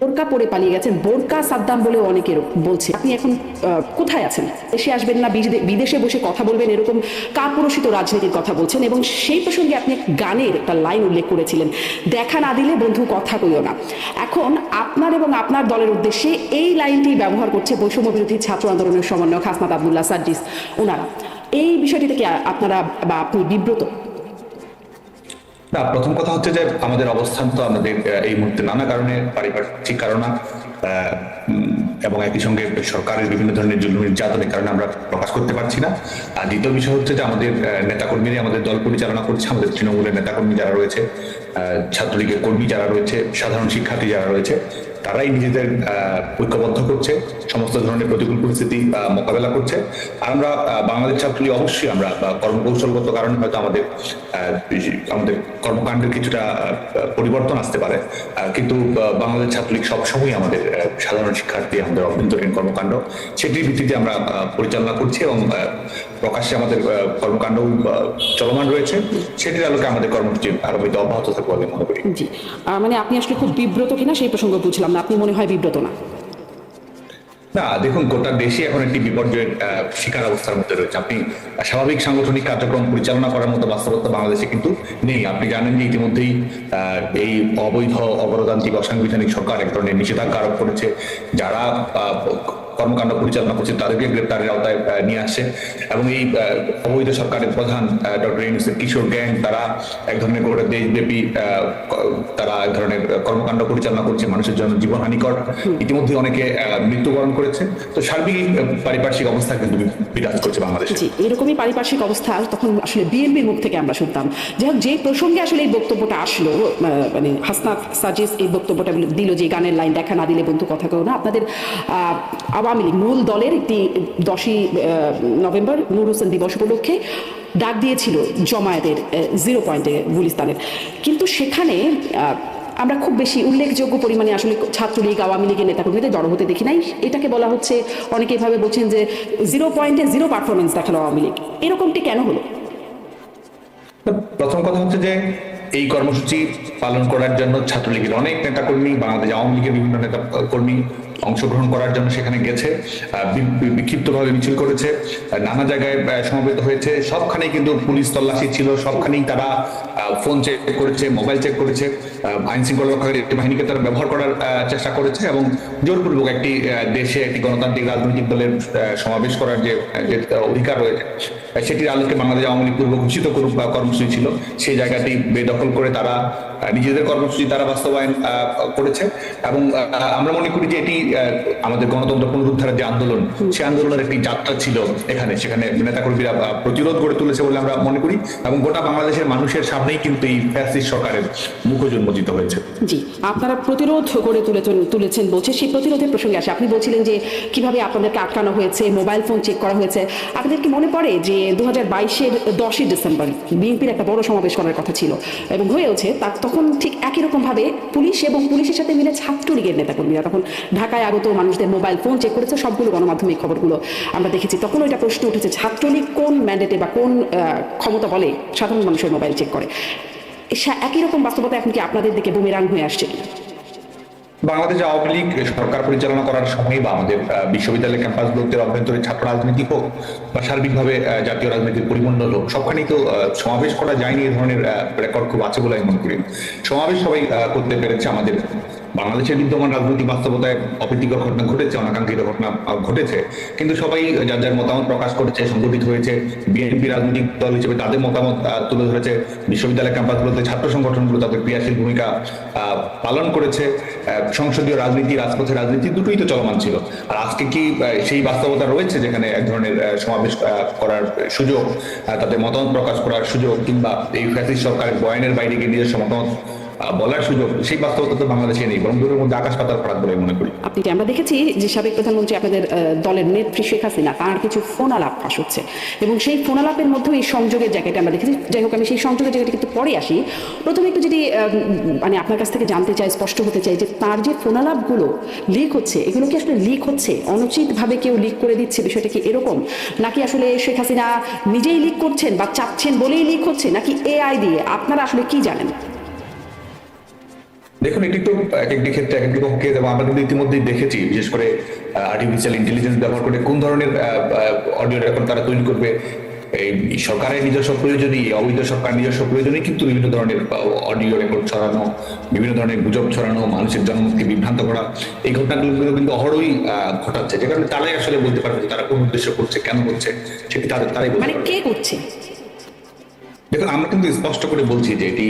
বোরকা পরে পালিয়ে গেছেন। বোরকা সাদ্দাম বলেও অনেকে বলছে। আপনি এখন কোথায় আছেন? দেশে আসবেন না বিদে- বিদেশে বসে কথা বলবেন, এরকম কাপুরসিত রাজনীতির কথা বলছেন এবং সেই প্রসঙ্গে আপনি এক গানের একটা লাইন উল্লেখ করেছিলেন, দেখা না দিলে বন্ধু কথা কইও না। এখন আপনার এবং আপনার দলের উদ্দেশ্যে এই লাইনটি ব্যবহার করছে বৈষম্য বিরোধী ছাত্র আন্দোলনের সমন্বয়ক হাসনাত আবদুল্লাহ সার্জিস ওনারা, এই বিষয়টি থেকে আপনারা বা আপনি বিব্রত? না, প্রথম কথা হচ্ছে যে আমাদের অবস্থান তো আমাদের এই মুহূর্তে নানা কারণে পারিপার্শ্বিক কারণ এবং একই সঙ্গে সরকারের বিভিন্ন ধরনের জুলুম, নির্যাতনের কারণে আমরা প্রকাশ করতে পারছি না। আর দ্বিতীয় বিষয় হচ্ছে যে আমাদের নেতাকর্মীরা, আমাদের দল পরিচালনা করছে, আমাদের তৃণমূলের নেতাকর্মী যারা রয়েছে ছাত্রলীগের কর্মী যারা রয়েছে, সাধারণ শিক্ষার্থী যারা রয়েছে তারাই নিজেদের ঐক্যবদ্ধ করছে, সমস্ত ধরনের প্রতিকূল পরিস্থিতি মোকাবেলা করছে। আর আমরা বাংলাদেশ ছাত্রলীগ অবশ্যই আমরা কর্মকৌশলগত কারণে হয়তো আমাদের আমাদের কর্মকাণ্ডের কিছুটা পরিবর্তন আসতে পারে। কিন্তু বাংলাদেশ ছাত্রলীগ সবসময় আমাদের সাধারণ শিক্ষার্থী, আমাদের অভ্যন্তরীণ কর্মকাণ্ড। সেটির ভিত্তিতে আমরা পরিচালনা করছি এবং প্রকাশ্যে আমাদের কর্মকাণ্ড চলমান রয়েছে। সেটির আলোকে আমাদের কর্মসূচি আরও অব্যাহত থাকবে বলে মনে করি। জি। মানে আপনি আসলে খুব বিব্রত কিনা সেই প্রসঙ্গ বুঝলাম আপনি মনে হয় বিব্রত না? না, দেখুন, গোটা দেশে এখন একটি বিপর্যয়ের শিকার অবস্থার মধ্যে রয়েছে। আপনি স্বাভাবিক সাংগঠনিক কার্যক্রম পরিচালনা করার মতো বাস্তবতা বাংলাদেশে কিন্তু নেই। আপনি জানেন যে ইতিমধ্যেই এই অবৈধ অগণতান্ত্রিক, অসাংবিধানিক সরকার এক ধরনের নিষেধাজ্ঞা আরোপ করেছে, যারা কর্মকাণ্ড পরিচালনা করছে তাদেরকে গ্রেপ্তারের আওতায় নিয়ে আসছে এবং এই অবৈধ সরকারের প্রধান ডক্টর ইউনুসের কিশোর গ্যাং তারা এক ধরনের গোটা দেশব্যাপী তারা এক ধরনের কর্মকাণ্ড পরিচালনা করছে মানুষের জন্য জীবনহানিকর ইতিমধ্যে অনেকে মৃত্যুবরণ করেছে। তো সার্বিক পারিপার্শ্বিক অবস্থা কিন্তু বিরাজ করছে বাংলাদেশে। এরকমই পারিপার্শ্বিক অবস্থা তখন আসলে বিএনপির মুখ থেকে আমরা শুনতাম। যাই হোক যে প্রসঙ্গে আসলে এই বক্তব্যটা আসলো মানে হাসনাত সাজিস এই বক্তব্যটা দিল যে গানের লাইন দেখা না দিলে বন্ধু কথা কেউ না। আপনাদের আহ, আওয়ামী লীগ, মূল দলের একটি দশই নভেম্বর নূর হোসেন দিবস উপলক্ষে ডাক দিয়েছিল জমায়েতের জিরো পয়েন্টে গুলিস্তানের। কিন্তু সেখানে আমরা খুব বেশি উল্লেখযোগ্য পরিমাণে আসলে ছাত্রলীগ, আওয়ামী লীগের নেতাকর্মীদের জড়ো হতে দেখি নাই। এটাকে বলা হচ্ছে, অনেকে এভাবে বলছেন যে জিরো পয়েন্টে জিরো পারফরমেন্স দেখাল আওয়ামী লীগ। এরকমটি কেন হলো? প্রথম কথা হচ্ছে যে এই কর্মসূচি পালন করার জন্য ছাত্রলীগের অনেক নেতাকর্মী, বাংলাদেশ আওয়ামী লীগের বিভিন্ন নেতা কর্মী অংশগ্রহণ করার জন্য সেখানে গেছে বিক্ষিপ্তভাবে মিছিল করেছে নানা জায়গায় সমবেত হয়েছে সবখানেই কিন্তু পুলিশ তল্লাশি ছিল, সবখানেই তারা ফোন চেক করেছে মোবাইল চেক করেছে আইন শৃঙ্খলা রক্ষাকারী বাহিনীকে তারা ব্যবহার করার চেষ্টা করেছে এবং জোরপূর্বক একটি দেশে একটি গণতান্ত্রিক রাজনৈতিক দলের সমাবেশ করার যে অধিকার রয়েছে সেটির আলোকে বাংলাদেশ আওয়ামী লীগ পূর্ব ঘোষিত কর্মসূচি ছিল, সেই জায়গাটি বেদখল করে তারা নিজেদের কর্মসূচি তারা বাস্তবায়ন করেছে। এবং আমরা মনে করি যে এটি আমাদের গণতন্ত্র পুনরুদ্ধারের যে আন্দোলন সেই আন্দোলনের একটি যাত্রা ছিল এখানে সেখানে নেতাকর্মীরা আহ, প্রতিরোধ গড়ে তুলেছে বলে আমরা মনে করি। এবং গোটা বাংলাদেশের মানুষের সামনেই কিন্তু এই ফ্যাসিস্ট সরকারের মুখ উন্মোচিত হয়েছে। জি আপনারা প্রতিরোধ করে তুলেছেন তুলেছেন বলছে সেই প্রতিরোধের প্রসঙ্গে আসে। আপনি বলছিলেন যে কীভাবে আপনাদেরকে আটকানো হয়েছে মোবাইল ফোন চেক করা হয়েছে। আপনাদের কি মনে পড়ে যে দু হাজার বাইশের দশই ডিসেম্বর বিএনপির একটা বড় সমাবেশ করার কথা ছিল এবং হয়েওছে তার তখন ঠিক একই রকম ভাবে পুলিশ এবং পুলিশের সাথে মিলে ছাত্রলীগের নেতাকর্মীরা তখন ঢাকায় আগত মানুষদের মোবাইল ফোন চেক করেছে, সবগুলো গণমাধ্যমে খবরগুলো আমরা দেখেছি। তখন ওইটা প্রশ্ন উঠেছে, ছাত্রলীগ কোন ম্যান্ডেটে বা কোন ক্ষমতা বলে সাধারণ মানুষের মোবাইল চেক করে? একই রকম বাস্তবতা এখন কি আপনাদের দিকে বুমেরাং হয়ে আসছে কিনা? বাংলাদেশ আওয়ামী লীগ সরকার পরিচালনা করার সময় বা আমাদের বিশ্ববিদ্যালয় ক্যাম্পাস ক্যাম্পাসগুলোতে অভ্যন্তরীণ ছাত্র রাজনীতি হোক বা সার্বিকভাবে জাতীয় রাজনীতির পরিমণ্ডল হোক, সবখানেই তো সমাবেশ করা যায়নি এই ধরনের রেকর্ড খুব আছে বলে আমি মনে করি। সমাবেশ সবাই করতে পেরেছে আমাদের। বাংলাদেশের বিদ্যমান রাজনৈতিক বাস্তবতায় অপ্রীতিকর ঘটনা ঘটেছে, অনাকাঙ্ক্ষিত ঘটনা ঘটেছে। কিন্তু সবাই যার যার মতামত প্রকাশ করেছে, সংগঠিত হয়েছে, বিএনপি রাজনৈতিক দল হিসেবে তাদের মতামত তুলে ধরেছে, বিশ্ববিদ্যালয় ক্যাম্পাসগুলোতে ছাত্র সংগঠনগুলো তাদের ক্রিয়াশীল ভূমিকা পালন করেছে সংসদীয় রাজনীতি, রাজপথের রাজনীতি দুটোই তো চলমান ছিল। আর আজকে কি সেই বাস্তবতা রয়েছে যেখানে এক ধরনের সমাবেশ করার সুযোগ তাদের মতামত প্রকাশ করার সুযোগ, কিংবা এই ফ্যাসিস্ট সরকারের বয়ানের বাইরে গিয়ে নিজস্ব মতামত বলার সুযোগ, সেই বাস্তবতা তো বাংলাদেশে নেই, বরং দুটোর মধ্যে আকাশ পাতার ফারাক বলে মনে করি। আপনি কি আমরা দেখেছি যে সাবেক প্রধানমন্ত্রী আপনাদের দলের নেত্রী শেখ হাসিনা, তার কিছু ফোন আলাপ ফাঁস হচ্ছে। এবং সেই ফোন আলাপের মধ্যেও এই সংযোগের জায়গাটা আমরা দেখেছি। যাই হোক, আমি সেই সংযোগের জায়গাটা কিন্তু পরে আসি। প্রথমে একটু যদি মানে আপনার কাছ থেকে জানতে চাই, স্পষ্ট হতে চাই যে তার যে ফোন আলাপগুলো লিক হচ্ছে, এগুলো কি আসলে লিক হচ্ছে? অনুচিতভাবে কেউ লিক করে দিচ্ছে? বিষয়টা কি এরকম? নাকি আসলে শেখ হাসিনা নিজেই লিক করছেন বা চাচ্ছেন বলেই লিক হচ্ছে? নাকি এআই দিয়ে? আপনারা আসলে কি জানেন? দেখুন এটি তো এক একটি ক্ষেত্রে এক একটি পক্ষে আমরা কিন্তু ইতিমধ্যেই দেখেছি বিশেষ করে আর্টিফিশিয়াল ইন্টেলিজেন্স ব্যবহার করে কোন ধরনের অডিও রেকর্ড তারা তৈরি করবে। এই সরকারের নিজস্ব প্রয়োজনই অবৈধ সরকার নিজস্ব প্রয়োজনই কিন্তু বিভিন্ন ধরনের অডিও রেকর্ড ছড়ানো বিভিন্ন ধরনের গুজব ছড়ানো মানুষের জন্মকে বিভ্রান্ত করা এই ঘটনাগুলো কিন্তু অহরই ঘটাচ্ছে। যে কারণে তারাই আসলে বলতে পারবে যে তারা কোন উদ্দেশ্য করছে কেন করছে সেটি তাদের তারাই মানে কে করছে? দেখুন আমরা কিন্তু স্পষ্ট করে বলছি যে এটি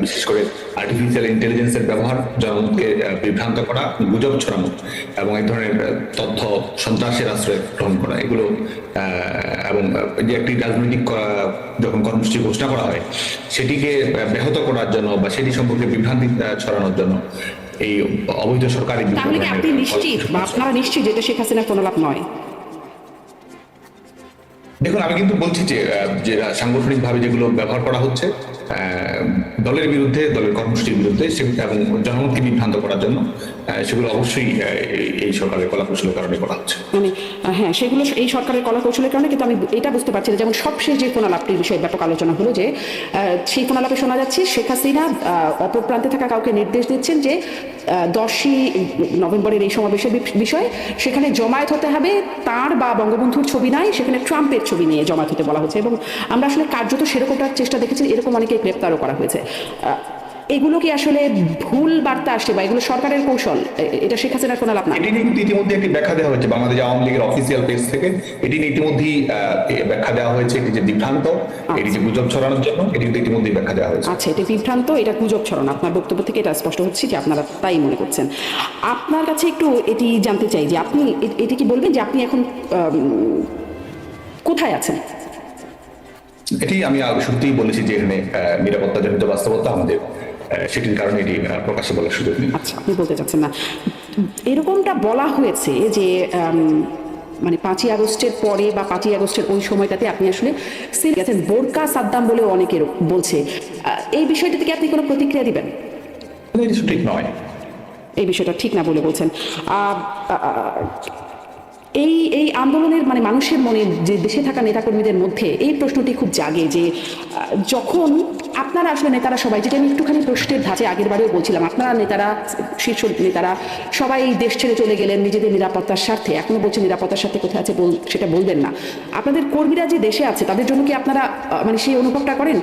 বিশেষ করে আর্টিফিশিয়াল ইন্টেলিজেন্সের ব্যবহার জনগণকে বিভ্রান্ত করা গুজব ছড়ানো এবং এক ধরনের তথ্য সন্ত্রাসের আশ্রয় গ্রহণ করা এগুলো এবং যে একটি রাজনৈতিক যখন কর্মসূচি ঘোষণা করা হয় সেটিকে ব্যাহত করার জন্য বা সেটি সম্পর্কে বিভ্রান্তি ছড়ানোর জন্য এই অবৈধ সরকারি আপনি নিশ্চিত বা আপনারা নিশ্চিত যে এটা শেখ হাসিনার কোনো লাভ নয়? দেখুন আমি কিন্তু বলছি যে আহ, যে সাংগঠনিক ভাবে যেগুলো ব্যবহার করা হচ্ছে দলের বিরুদ্ধে, দলের কর্মসূচির বিরুদ্ধে এবং জনগণকে বিভ্রান্ত করার জন্য সেগুলো অবশ্যই এই- সরকারের কলাকৌশলের কারণে করা হচ্ছে। মানে হ্যাঁ সেগুলো এই সরকারের কলা কৌশলের কারণে, কিন্তু আমি এটা বুঝতে পারছি না। যেমন সবশেষ যে ফোনালাপটির বিষয়ে ব্যাপক আলোচনা হলো যে সেই ফোনালাপে শোনা যাচ্ছে শেখ হাসিনা অপর প্রান্তে থাকা কাউকে নির্দেশ দিচ্ছেন যে দশই নভেম্বরের এই সমাবেশের বিষয়ে সেখানে জমায়েত হতে হবে। তার বা বঙ্গবন্ধুর ছবি নাই, সেখানে ট্রাম্পের ছবি নিয়ে জমায়েত হতে বলা হচ্ছে। এবং আমরা আসলে কার্যত সেরকমটার চেষ্টা দেখেছি, এরকম অনেকে গ্রেপ্তারও করা হয়েছে। এগুলো কি আসলে ভুল বার্তা আসছে বা এগুলো সরকারের কৌশল? এটা শেখ হাসিনার কোনো লাভ না এটি নিয়ে কিন্তু ইতিমধ্যে একটি ব্যাখ্যা দেওয়া হয়েছে বাংলাদেশ আওয়ামী লীগের অফিসিয়াল পেজ থেকে। এটি নিয়ে ইতিমধ্যেই ব্যাখ্যা দেওয়া হয়েছে এটি যে বিভ্রান্ত এটি যে গুজব ছড়ানোর জন্য এটি কিন্তু ইতিমধ্যেই ব্যাখ্যা দেওয়া হয়েছে। আচ্ছা এটা বিভ্রান্ত এটা গুজব ছড়ানো। আপনার বক্তব্য থেকে এটা স্পষ্ট হচ্ছে যে আপনারা তাই মনে করছেন। আপনার কাছে একটু এটি জানতে চাই যে আপনি এটি কি বলবেন যে আপনি এখন কোথায় আছেন? এটি আমি শুরুতেই বলেছি যে এখানে নিরাপত্তাজনিত বাস্তবতা আমাদের সেটির কারণে এটি প্রকাশ্যে বলার সুযোগ নেই। আচ্ছা আপনি বলতে চাচ্ছেন না। এরকমটা বলা হয়েছে যে মানে পাঁচই আগস্টের পরে বা পাঁচই আগস্টের ওই সময়টাতে আপনি আসলে সিল গেছেন বোরকা সাদ্দাম বলেও অনেকে বলছে। এই বিষয়টাতে কি আপনি কোনো প্রতিক্রিয়া দিবেন? সঠিক নয়। এই বিষয়টা ঠিক না বলে বলছেন। এই এই আন্দোলনের মানে মানুষের মনে যে দেশে থাকা নেতাকর্মীদের মধ্যে এই প্রশ্নটি খুব জাগে যে যখন আপনারা আসলে নেতারা সবাই, যেটা আমি একটুখানি প্রশ্নের ধাঁচে আগের বারেও বলছিলাম, আপনারা নেতারা, শীর্ষ নেতারা, সবাই দেশ ছেড়ে চলে গেলেন নিজেদের নিরাপত্তার স্বার্থে। এখনও বলছে নিরাপত্তার স্বার্থে কোথায় আছে বল, সেটা বলবেন না। আপনাদের কর্মীরা যে দেশে আছে, তাদের জন্য কি আপনারা মানে সেই অনুভবটা করেন?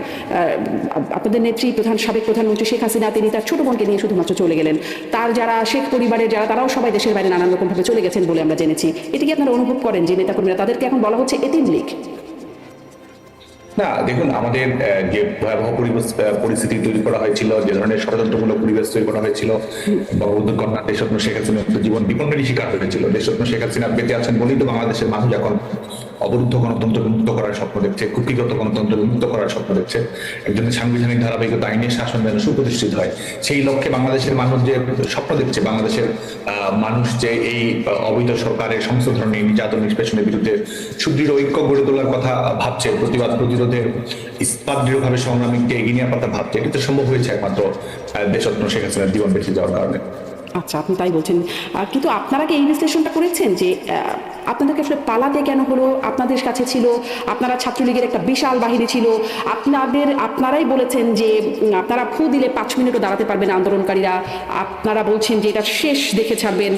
আপনাদের নেত্রী, প্রধান, সাবেক প্রধানমন্ত্রী শেখ হাসিনা, তিনি তার ছোট বোনকে নিয়ে শুধুমাত্র চলে গেলেন। তার যারা, শেখ পরিবারের যারা, তারাও সবাই দেশের বাইরে নানান রকমভাবে চলে গেছেন বলে আমরা জেনেছি। এটা কি আপনারা অনুভব করেন যে নেতাকর্মীরা, তাদেরকে এখন বলা হচ্ছে এতিম লীগ না, দেখুন, আমাদের যে ভয়াবহ পরিবেশ পরিস্থিতি তৈরি করা হয়েছিল, যে ধরনের ষড়যন্ত্রমূলক পরিবেশ তৈরি করা হয়েছিল বঙ্গবন্ধুর কন্যা দেশরত্ন শেখ হাসিনা জীবন বিপন্নের শিকার হয়েছিল। দেশরত্ন শেখ হাসিনা বেঁচে আছেন বলেই তো বাংলাদেশের মানুষ এখন অবরুদ্ধ গণতন্ত্রকে মুক্ত করার স্বপ্ন দেখছে কুকিগত গণতন্ত্রকে মুক্ত করার স্বপ্ন দেখছে। একজন সাংবিধানিক ধারাবাহিকতা আইনের শাসন যেন সুপ্রতিষ্ঠিত হয় সেই লক্ষ্যে বাংলাদেশের মানুষ যে স্বপ্ন দেখছে বাংলাদেশের মানুষ যে এই অবৈধ সরকারের সমস্ত ধরনের নির্যাতন নিষ্পেষণের বিরুদ্ধে সুদৃঢ় ঐক্য গড়ে তোলার কথা ভাবছে প্রতিবাদ প্রতিরোধের ইস্পাত দৃঢ়ভাবে সংগ্রামীকে এগিয়ে নেওয়ার কথা ভাবছে। এটা সম্ভব হয়েছে একমাত্র আহ, দেশরত্ন শেখ হাসিনার জীবন বেঁচে যাওয়ার কারণে। আচ্ছা আপনি তাই বলছেন। কিন্তু আপনারা কি এই বিশ্লেষণটা করেছেন যে আপনাদেরকে আসলে পালাতে কেন হলো? আপনাদের কাছে ছিল, আপনারা ছাত্রলীগের একটা বিশাল বাহিনী ছিল। আপনাদের, আপনারাই বলেছেন যে আপনারা ফু দিলে পাঁচ মিনিটও দাঁড়াতে পারবেন আন্দোলনকারীরা। আপনারা বলছেন যে, এটা শেষ দেখে ছাড়বেন।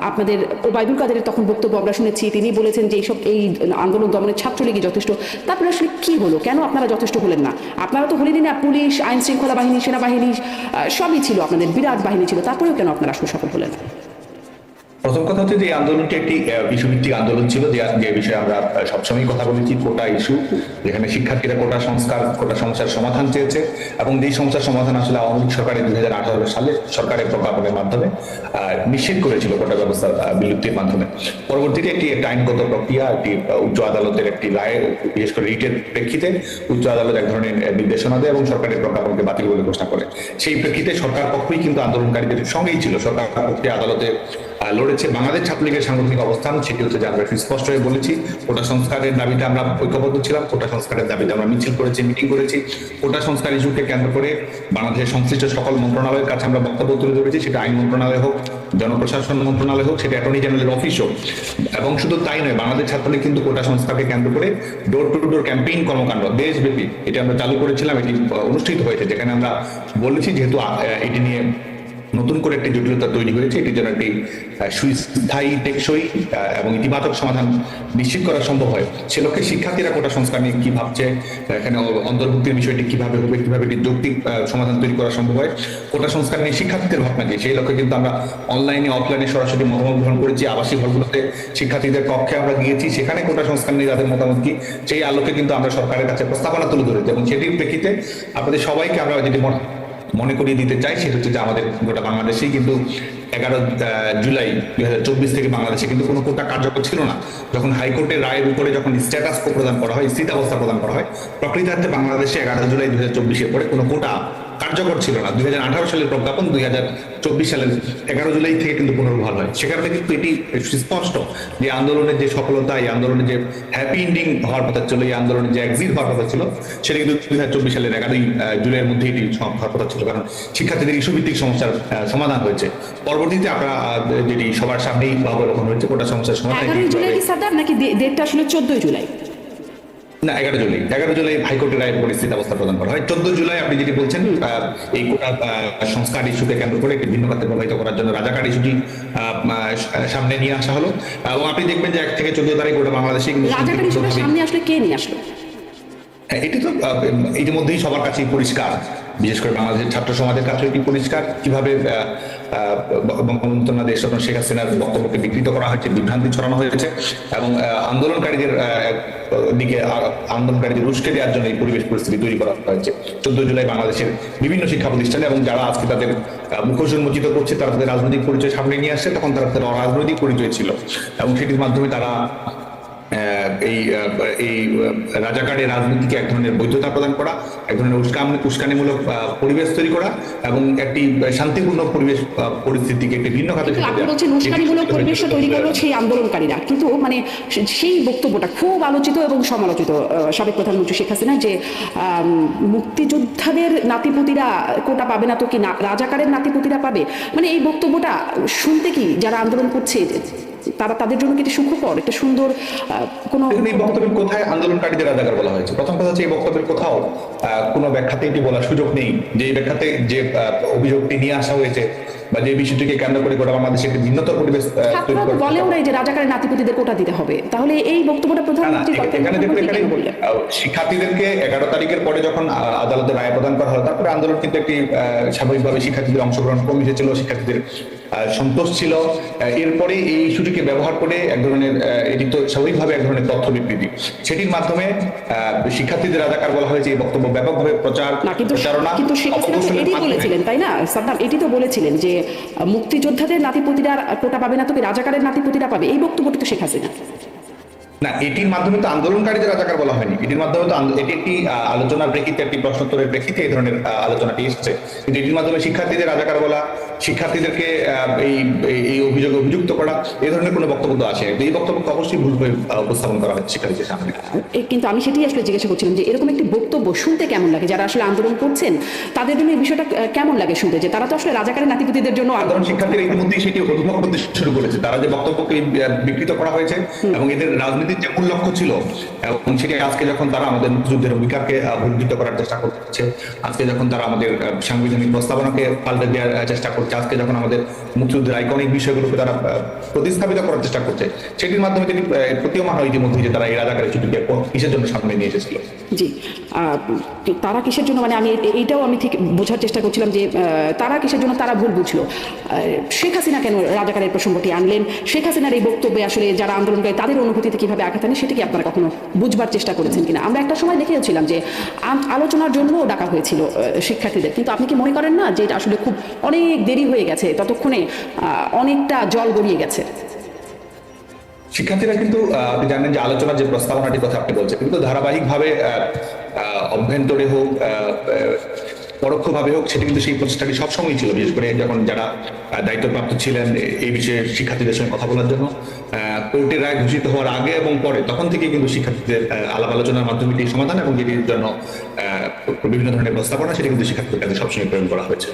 আপনাদের ওবায়দুল কাদের তখন বক্তব্য আমরা শুনেছি, তিনি বলেছেন যে, এইসব, এই আন্দোলন দমনের ছাত্রলীগই যথেষ্ট। তারপরে আসলে কি হলো? কেন আপনারা যথেষ্ট হলেন না? আপনারা তো হলেনই না, পুলিশ আইন শৃঙ্খলা বাহিনী, সেনাবাহিনী সবই ছিল আপনাদের, বিরাট বাহিনী ছিল। তারপরেও কেন আপনারা সুসফল সফল হলেন? প্রথম কথা হচ্ছে যে এই আন্দোলনটি একটি ইস্যুভিত্তিক আন্দোলন ছিল যে বিষয়ে আমরা সবসময় কথা বলেছি, কোটা ইস্যু, যেখানে শিক্ষার্থীরা কোটা সংস্কার, কোটা সমস্যার সমাধান চেয়েছে এবং এই সমস্যার সমাধান আসলে আওয়ামী লীগ সরকারের দুই হাজার আঠারো সালে সরকারের প্রজ্ঞাপনের মাধ্যমে নিষেধ করেছিল কোটা ব্যবস্থা বিলুপ্তির মাধ্যমে। পরবর্তীতে একটা আইনগত প্রক্রিয়া, একটি উচ্চ আদালতের একটি রায়, বিশেষ করে রিটের প্রেক্ষিতে উচ্চ আদালত এক ধরনের নির্দেশনা দেয় এবং সরকারের প্রজ্ঞাপনকে বাতিল বলে ঘোষণা করে। সেই প্রেক্ষিতে সরকার পক্ষই কিন্তু আন্দোলনকারীদের সঙ্গেই ছিল। সরকার পক্ষে আদালতে লড়েছে বাংলাদেশ ছাত্রলীগের সাংগঠনিক অবস্থান, সেটি হচ্ছে আমরা স্পষ্ট হয়ে বলেছি। কোটা সংস্কারের দাবিতে আমরা ঐক্যবদ্ধ ছিলাম, কোটা সংস্কারের দাবিতে আমরা মিছিল করেছি, মিটিং করেছি। কোটা সংস্কার ইস্যুকে কেন্দ্র করে বাংলাদেশের সংশ্লিষ্ট সকল মন্ত্রণালয়ের কাছে আমরা বক্তব্য তুলে ধরেছি, সেটা আইন মন্ত্রণালয় হোক, জনপ্রশাসন মন্ত্রণালয় হোক, সেটা অ্যাটর্নি জেনারেলের অফিস হোক। এবং শুধু তাই নয়, বাংলাদেশ ছাত্রলীগ কিন্তু কোটা সংস্কারকে কেন্দ্র করে ডোর টু ডোর ক্যাম্পেইন কর্মকাণ্ড, দেশব্যাপী, এটি আমরা চালু করেছিলাম, এটি অনুষ্ঠিত হয়েছে, যেখানে আমরা বলেছি যেহেতু এটি নিয়ে নতুন করে একটি জটিলতা তৈরি হয়েছে। এটির জন্য একটি সুস্থায়ী, টেকসই এবং ইতিবাচক সমাধান নিশ্চিত করা সম্ভব হয়। সে লক্ষ্যে শিক্ষার্থীরা কোটা সংস্কার নিয়ে কি ভাবছে এখানে অন্তর্ভুক্তির বিষয়টি কীভাবে হবে, কীভাবে একটি যৌক্তিক সমাধান তৈরি করা সম্ভব হয়, কোটা সংস্কার নিয়ে শিক্ষার্থীদের ভাবনা কি? সেই লক্ষ্যে কিন্তু আমরা অনলাইনে, অফলাইনে সরাসরি মতামত গ্রহণ করেছি, আবাসিক হলগুলোতে শিক্ষার্থীদের কক্ষে আমরা গিয়েছি, সেখানে কোটা সংস্কার নিয়ে যাদের মতামত কি, সেই আলোকে কিন্তু আমরা সরকারের কাছে প্রস্তাবনা তুলে ধরেছি। এবং সেটির প্রেক্ষিতে আপনাদের সবাইকে আমরা যেটি মনে- করিয়ে দিতে চাই, সেটা হচ্ছে যে আমাদের গোটা বাংলাদেশেই কিন্তু এগারো জুলাই দুই হাজার চব্বিশ থেকে বাংলাদেশে কিন্তু কোনো কোটা কার্যকর ছিল না। যখন হাইকোর্টের রায়ের উপরে যখন স্ট্যাটাস প্রদান করা হয়, স্থিতাবস্থা প্রদান করা হয়, প্রকৃতার্থে বাংলাদেশে এগারো জুলাই দুই হাজার চব্বিশের পরে কোনো কোটা কার্যকর ছিল না। দুই হাজার আঠারো সালের প্রজ্ঞাপন দুই হাজার চব্বিশ সালের এগারো জুলাই থেকে কিন্তু পুনর্বহাল হয়। সে কারণে কিন্তু এটি সুস্পষ্ট যে আন্দোলনের যে সফলতা এই আন্দোলনের যে হ্যাপি এন্ডিং হওয়ার কথা ছিল এই আন্দোলনের যে এক্সিট হওয়ার কথা ছিল সেটা কিন্তু দুই হাজার চব্বিশ সালের এগারোই জুলাইয়ের মধ্যে এটি হওয়ার কথা ছিল। কারণ শিক্ষার্থীদের ইস্যু ভিত্তিক সমস্যার সমাধান হয়েছে। পরবর্তীতে আমরা যেটি সবার সামনেই অবলোকন হয়েছে কোটা সমস্যার সমাধান এগারোই জুলাই কি নাকি ডেটটা আসলে চোদ্দই জুলাই? না এগারো জুলাই। এগারো জুলাই হাইকোর্টের রায় পরিস্থিতি অবস্থা প্রদান করা হয়। চোদ্দ জুলাই আপনি যেটি বলছেন এই কোটা সংস্কার ইস্যুকে কেন্দ্র করে একটি ভিন্ন খাতে করার জন্য রাজাকার ইস্যুটি সামনে নিয়ে আসা হলো। এবং আপনি দেখবেন যে এক থেকে চোদ্দ তারিখ গোটা বাংলাদেশে রাজাকার সামনে আসলে কে নিয়ে আসলো? হ্যাঁ, এটি তো ইতিমধ্যেই সবার কাছেই পরিষ্কার। বিশেষ করে বাংলাদেশের ছাত্র সমাজের কাছে এটি পরিষ্কার? কীভাবে বঙ্গবন্ধু রত্ন শেখ হাসিনার বক্তব্যকে বিকৃত করা হয়েছে, বিভ্রান্তি ছড়ানো হয়েছে এবং আন্দোলনকারীদের দিকে আন্দোলনকারীদের উস্কে দেওয়ার জন্য এই পরিবেশ পরিস্থিতি তৈরি করা হয়েছে। চোদ্দ জুলাই বাংলাদেশের বিভিন্ন শিক্ষা প্রতিষ্ঠানে এবং যারা আজকে তাদের মুখোশ উন্মোচিত করছে, তারা তাদের রাজনৈতিক পরিচয় সামনে নিয়ে আসছে, তখন তারা তাদের অরাজনৈতিক পরিচয় ছিল। এবং সেটির মাধ্যমে তারা এই এই রাজাকারের রাজনীতিকে এক ধরনের বৈধতা প্রদান করা এক ধরনের উস্কান উস্কানিমূলক পরিবেশ তৈরি করা এবং একটি শান্তিপূর্ণ পরিবেশ পরিস্থিতিকে একটি ভিন্ন খাতে কিন্তু আপনি বলছেন উস্কানিমূলক পরিবেশটা তৈরি করল সেই আন্দোলনকারীরা। কিন্তু মানে সেই বক্তব্যটা খুব আলোচিত এবং সমালোচিত সাবেক প্রধানমন্ত্রী শেখ হাসিনা যে মুক্তিযোদ্ধাদের নাতিপুতিরা কোটা পাবে না তো কি না রাজাকারের নাতিপুতিরা পাবে? মানে এই বক্তব্যটা শুনতে কি যারা আন্দোলন করছে তারা তাদের জন্য কি এটা সুখকর একটা সুন্দর কোনো এই বক্তব্যের কোথায় আন্দোলনকারীদের রাজাকার বলা হয়েছে? প্রথম কথা হচ্ছে এই বক্তব্যের কোথাও কোনো ব্যাখ্যাতে এটি বলার সুযোগ নেই। যে এই ব্যাখ্যাতে যে অভিযোগটি নিয়ে আসা হয়েছে বা যে বিষয়টিকে কেন্দ্র করে গোটা বাংলাদেশে একটি ভিন্নতর পরিবেশ বলেও নাই যে রাজাকারের নাতিপুতিদের কোটা দিতে হবে। তাহলে এই বক্তব্যটা প্রধানমন্ত্রী এখানে দেখুন এখানে শিক্ষার্থীদেরকে এগারো তারিখের পরে যখন আদালতে রায় প্রদান করা হলো তারপরে আন্দোলন কিন্তু একটি আহ, স্বাভাবিকভাবে শিক্ষার্থীদের অংশগ্রহণ কমে এসেছিল শিক্ষার্থীদের সন্তোষ ছিল। এরপরে এই ইস্যুটিকে ব্যবহার করে এক ধরনের এটি তো স্বাভাবিকভাবে এক ধরনের তথ্য বিবৃতি। সেটির মাধ্যমে আহ, শিক্ষার্থীদের রাজাকার বলা হয়েছে এই বক্তব্য ব্যাপকভাবে প্রচার প্রচারণা কিন্তু শেখ হাসিনা বলেছিলেন তাই না? সাদ্দাম এটি তো বলেছিলেন যে মুক্তিযোদ্ধাদের নাতিপতিরা কোটা পাবে না তবে রাজাকারের নাতিপতিরা পাবে? এই বক্তব্যটি তো শেখ হাসিনা। না এটির মাধ্যমে তো আন্দোলনকারীদের রাজাকার বলা হয়নি। এটির মাধ্যমে তো এটি একটি আলোচনার প্রেক্ষিতে একটি প্রশ্নোত্তরের প্রেক্ষিতে এই ধরনের আলোচনাটি এসেছে। কিন্তু এটির মাধ্যমে শিক্ষার্থীদের রাজাকার বলা শিক্ষার্থীদেরকে এই এই- অভিযোগে অভিযুক্ত করা এই ধরনের কোনো বক্তব্য তো আসে এই বক্তব্যকে অবশ্যই ভুলভাবে উপস্থাপন করা হচ্ছে শিক্ষার্থীদের সামনে। কিন্তু আমি সেটাই আসলে জিজ্ঞাসা করছিলাম যে এরকম একটি বক্তব্য শুনতে কেমন লাগে? যারা আসলে আন্দোলন করছেন তাদের জন্য এই বিষয়টা কেমন লাগে শুনতে? যে তারা তো আসলে রাজাকারের নাতিপতিদের জন্য আন্দোলন শিক্ষার্থীরা ইতিমধ্যেই সেটি অভিমত করতে শুরু করেছে। তারা যে বক্তব্যকে বিকৃত করা হয়েছে এবং এদের রাজনীতির যে মূল লক্ষ্য ছিল এবং সেটি আজকে যখন তারা আমাদের মুক্তিযুদ্ধের অঙ্গীকারকে আহ, ভুলবিত করার চেষ্টা করছে আজকে যখন তারা আমাদের সাংবিধানিক প্রস্তাবনাকে পাল্টে দেওয়ার চেষ্টা করছে আজকে যখন আমাদের মুক্তিযুদ্ধের আইকনিক বিষয়গুলোকে তারা প্রতিস্থাপিত করার চেষ্টা করছে সেটির মাধ্যমে তিনি প্রতীয়মান হয় ইতিমধ্যে যে তারা এই রাজাকারের ছুটিকে কিসের জন্য সামনে নিয়ে এসেছিল। জি তারা কিসের জন্য মানে আমি এইটাও আমি ঠিক বোঝার চেষ্টা করছিলাম যে তারা কিসের জন্য তারা ভুল বুঝলো। শেখ হাসিনা কেন রাজাকারের প্রসঙ্গটি আনলেন? শেখ হাসিনার এই বক্তব্যে আসলে যারা আন্দোলনকারী তাদের অনুভূতিতে কীভাবে আঘাত আনে সেটি কি আপনারা কখনো বুঝবার চেষ্টা করেছেন কিনা? আমরা একটা সময় দেখেওছিলাম যে আলোচনার জন্যও ডাকা হয়েছিল শিক্ষার্থীদের। কিন্তু আপনি কি মনে করেন না যে এটা আসলে খুব অনেক দেরি হয়ে গেছে? ততক্ষণে অনেকটা জল গড়িয়ে গেছে। শিক্ষার্থীরা কিন্তু আপনি জানেন যে আলোচনার যে প্রস্তাবনাটির কথা আপনি বলছেন, কিন্তু ধারাবাহিকভাবে অভ্যন্তরে হোক পরোক্ষভাবে হোক, সেটা কিন্তু সেই প্রচেষ্টাটি সবসময় ছিল, বিশেষ করে যখন যারা দায়িত্বপ্রাপ্ত ছিলেন এই বিষয়ে শিক্ষার্থীদের সঙ্গে কথা বলার জন্য। কোর্টের রায় ঘোষিত হওয়ার আগে এবং পরে, তখন থেকে কিন্তু শিক্ষার্থীদের আলাপ আলোচনার মাধ্যমে সমাধান এবং যেটির জন্য বিভিন্ন ধরনের প্রস্তাবনা সেটি কিন্তু শিক্ষার্থীদের কাছে সবসময় প্রেরণ করা হয়েছে।